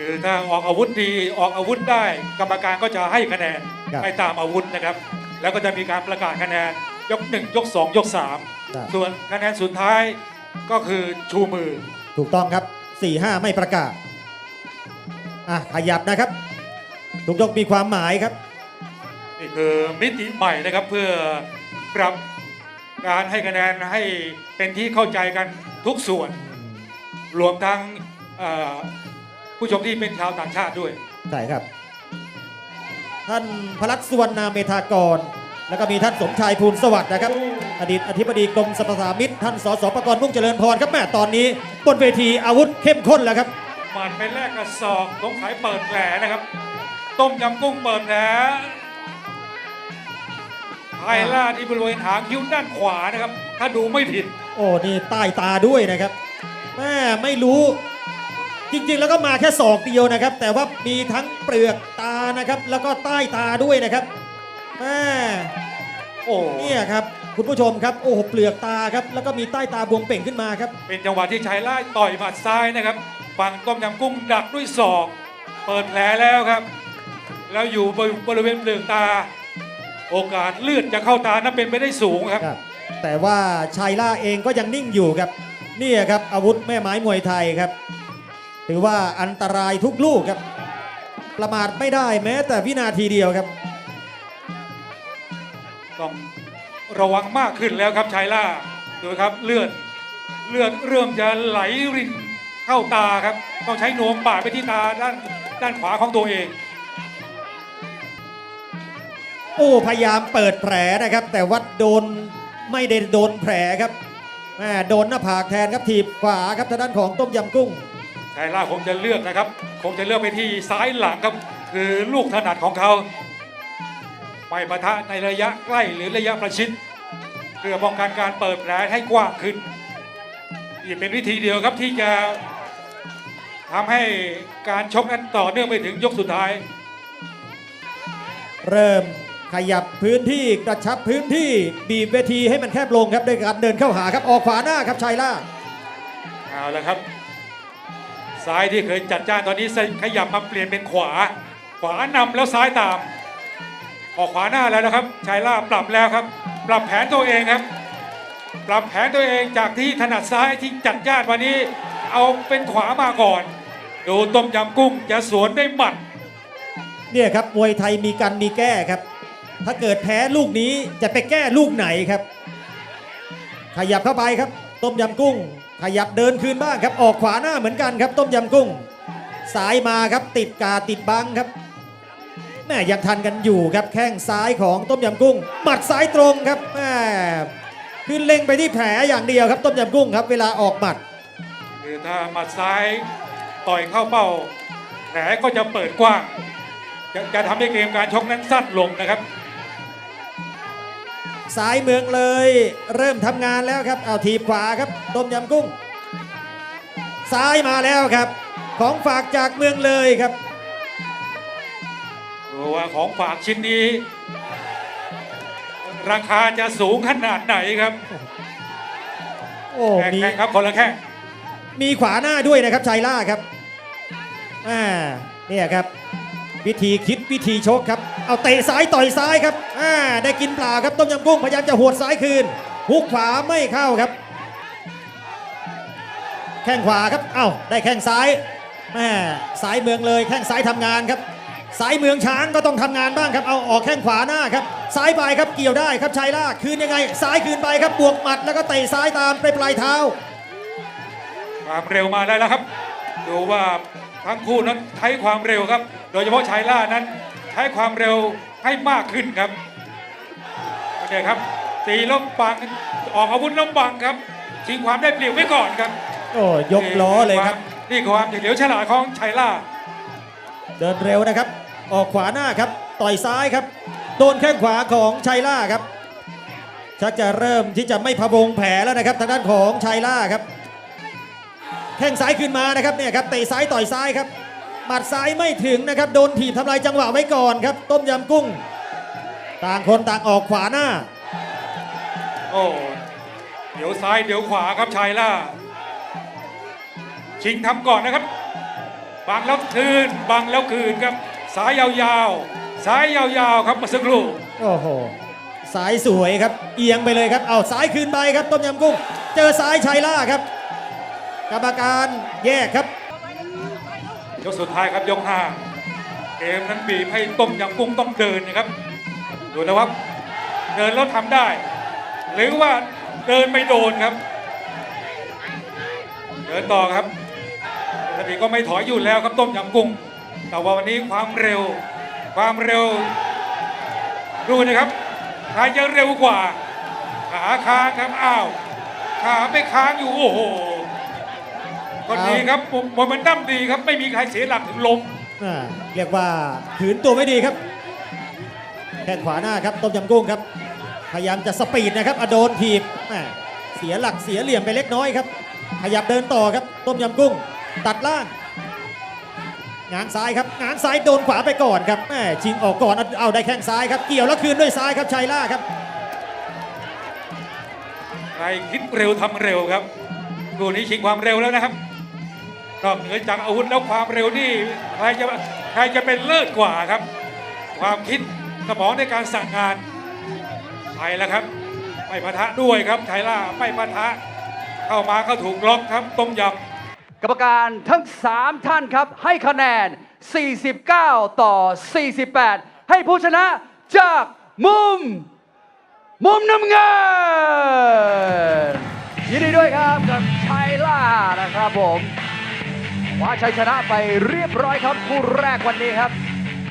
คือถ้าออกอาวุธดีออกอาวุธได้ กรรมการก็จะให้คะแนนครับไปตามอาวุธนะครับ แล้วก็จะมีการประกาศคะแนนยกหนึ่งยกสองยกสามครับส่วนคะแนนสุดท้ายก็คือชูมือ ถูกต้องครับ 4 5 ไม่ประกาศอะขยับนะครับ ทุกยกมีความหมายครับ นี่คือมิติใหม่นะครับเพื่อปรับการให้คะแนนให้เป็นที่เข้าใจกันทุกส่วน รวมทั้งเอ่อ ผู้ชมที่เป็นชาวต่างชาติด้วย ใช่ครับ ท่านพลัดสุวรรณาเมธากร แล้วก็มีท่านสมชายภูลสวัสดิ์นะครับ อดีตอธิบดีกรมสรรพสามิตท่านสสประกรณ์มุ่งเจริญพรครับแม่ตอนนี้บนเวทีอาวุธเข้มข้นแล้วครับมันไปแลกกระสอบสงสัยเปิดแผลนะครับ ต้มยำกุ้งเปิดแผลไฮล่าที่บริเวณหางคิ้วด้านขวานะครับ ถ้าดูไม่ผิด โอ้นี่ใต้ตาด้วยนะครับแม่ไม่รู้ จริงๆ แล้วก็มาแค่ศอกเดียวนะครับ แต่ว่ามีทั้งเปลือกตานะครับ แล้วก็ใต้ตาด้วยนะครับแม่โอ้เนี่ยครับ คุณผู้ชมครับ โอ้โหเปลือกตาครับ แล้วก็มีใต้ตาบวมเป่งขึ้นมาครับ เป็นจังหวะที่ชายล่าต่อยหมัดซ้ายนะครับฝั่งต้มยำกุ้งดักด้วยศอก เปิดแผลแล้วครับ แล้วอยู่บริเวณเปลือกตา โอกาสเลือดจะเข้าตานั้นเป็นไปได้สูงครับ ครับแต่ว่าชายล่าเองก็ยังนิ่งอยู่ครับ เนี่ยครับอาวุธแม่ไม้มวยไทยครับ ถือว่าอันตรายทุกลูกครับ ประมาทไม่ได้แม้แต่วินาทีเดียวครับ ต้องระวังมากขึ้นแล้วครับชายล่าดูครับเลือดเลือดเริ่มจะไหลรินเข้าตาครับ ต้องใช้นวมปาดไปที่ตาด้านด้านขวาของตัวเอง โอ้พยายามเปิดแผลนะครับ แต่ว่าโดนไม่ได้โดนแผลครับแม่โดนหน้าผากแทนครับถีบขวาครับทางด้านของต้มยำกุ้ง ชายล่าคงจะเลือกนะครับ คงจะเลือกไปที่ซ้ายหลังครับ คือลูกถนัดของเขาไม่ปะทะในระยะใกล้หรือระยะประชิดเพื่อป้องกันการเปิดแผลให้กว้างขึ้นนี่เป็นวิธีเดียวครับที่จะทำให้การชกนั้นต่อเนื่องไปถึงยกสุดท้าย เริ่มขยับพื้นที่กระชับพื้นที่บีบเวทีให้มันแคบลงครับด้วยการเดินเข้าหาครับออกขวาหน้าครับชายล่าเอาละครับ ซ้ายที่เคยจัดจ้านตอนนี้ขยับมาเปลี่ยนเป็นขวา ขวานำแล้วซ้ายตาม ออกขวาหน้าแล้วนะครับชายล่าปรับแล้วครับ ปรับแผนตัวเองครับ ปรับแผนตัวเองจากที่ถนัดซ้ายที่จัดจ้านวันนี้ เอาเป็นขวามาก่อน ดูต้มยำกุ้งจะสวนได้หมัดเนี่ยครับมวยไทยมีกันมีแก้ครับ ถ้าเกิดแพ้ลูกนี้จะไปแก้ลูกไหนครับ ขยับเข้าไปครับ ต้มยำกุ้ง ขยับเดินคืนบ้างครับ ออกขวาหน้าเหมือนกันครับ ต้มยำกุ้ง สายมาครับติดกาติดบังครับแม่ยังทันกันอยู่ครับแข้งซ้ายของต้มยำกุ้งหมัดซ้ายตรงครับแม่คือเล็งไปที่แผลอย่างเดียวครับ ต้มยำกุ้งครับ เวลาออกหมัด คือถ้าหมัดซ้ายต่อยเข้าเป้า แผลก็จะเปิดกว้าง จะจะทำให้เกมการชกนั้นสั้นลงนะครับ สายเมืองเลย เริ่มทำงานแล้วครับเอาทีบขวาครับต้มยำกุ้ง ซ้ายมาแล้วครับ ของฝากจากเมืองเลยครับดูว่าของฝากชิ้นนี้ ราคาจะสูงขนาดไหนครับโอ้แข่งมีแข่งครับคนละแข่งมีขวาหน้าด้วยนะครับชายล่าครับอ่าเนี่ยครับ วิธีคิดวิธีชกครับ เอาเตะซ้ายต่อยซ้ายครับอ่าได้กินเปล่าครับต้มยำกุ้งพยายามจะหวดซ้ายคืนฮุกขวาไม่เข้าครับ แข้งขวาครับ เอ้าได้แข้งซ้ายแม่สายเมืองเลยแข้งซ้ายทำงานครับ สายเมืองช้างก็ต้องทำงานบ้างครับ เอาออกแข้งขวาหน้าครับ ซ้ายไปครับเกี่ยวได้ครับชัยล่าคืนยังไง ซ้ายคืนไปครับบวกหมัดแล้วก็เตะซ้ายตามไปปลายเท้า ความเร็วมาได้แล้วครับ ดูว่าทั้งคู่นั้นใช้ความเร็วครับ โดยเฉพาะชายล่านั้นใช้ความเร็วให้มากขึ้นครับเนี่ยครับตีแล้มบังออกอาวุธแล้มบังครับชิงความได้เปรียบไว้ก่อนครับ โอ้ยกล้อเลยครับ นี่คือความเฉลียวฉลาดของชายล่า เดินเร็วนะครับ ออกขวาหน้าครับ ต่อยซ้ายครับ โดนแข้งขวาของชัยล่าครับ ชักจะเริ่มที่จะไม่พะวงแผลแล้วนะครับ ทางด้านของชัยล่าครับ แข้งซ้ายขึ้นมานะครับเนี่ยครับเตะซ้ายต่อยซ้ายครับ หมัดซ้ายไม่ถึงนะครับ โดนถีบทำลายจังหวะไว้ก่อนครับ ต้มยำกุ้ง ต่างคนต่างออกขวาหน้า โอ้เดี๋ยวซ้ายเดี๋ยวขวาครับชายล่า ชิงทำก่อนนะครับ บังแล้วคืน บังแล้วคืนครับ สายยาวๆ สายยาวๆ ครับเมาสักครู่โอ้โหสายสวยครับ เอียงไปเลยครับ เอาซ้ายคืนไปครับ ต้มยำกุ้ง เจอซ้ายชัยล่าครับ กรรมการแยกครับ ยกสุดท้ายครับยกห้าเกมนั้นบีบให้ต้มยำกุ้งต้องเดินนะครับดูนะครับเดินแล้วทำได้ หรือว่าเดินไม่โดนครับ เดินต่อครับแต่บีก็ไม่ถอยอยู่แล้วครับต้มยำกุ้ง แต่ว่าวันนี้ความเร็ว ความเร็ว ดูนะครับใครจะเร็วกว่า ขาค้างครับอ้าวขาไม่ค้างอยู่โอ้โห ก็ดีครับโมเมนตัมดีครับไม่มีใครเสียหลักถึงลมอ่าเรียกว่าขืนตัวไม่ดีครับ แข้งขวาหน้าครับต้มยำกุ้งครับ พยายามจะสปีดนะครับอะโดนถีบแหม่เสียหลักเสียเหลี่ยมไปเล็กน้อยครับ ขยับเดินต่อครับ ต้มยำกุ้ง ตัดล่าง งานซ้ายครับ งานซ้ายโดนขวาไปก่อนครับแหม่ชิงออกก่อนเอาเอาได้แข้งซ้ายครับ เกี่ยวแล้วคืนด้วยซ้ายครับชัยล่าครับใครคิดเร็วทำเร็วครับดูนี้ชิงความเร็วแล้วนะครับ นอกเหนือจากอาวุธแล้วความเร็วนี่ใครจะใครจะเป็นเลิศกว่าครับ ความคิดสมองในการสั่งงานไปแล้วครับไม่ปะทะด้วยครับไทล่าไม่ปะทะเข้ามาก็ถูกล็อกครับต้มยำกรรมการทั้ง 3 ท่านครับ ให้คะแนน 49 ต่อ 48 ให้ผู้ชนะจากมุม มุมน้ำเงินยินดีด้วยครับกับชัยล่านะครับผม คว้าชัยชนะไปเรียบร้อยครับคู่แรกวันนี้ครับ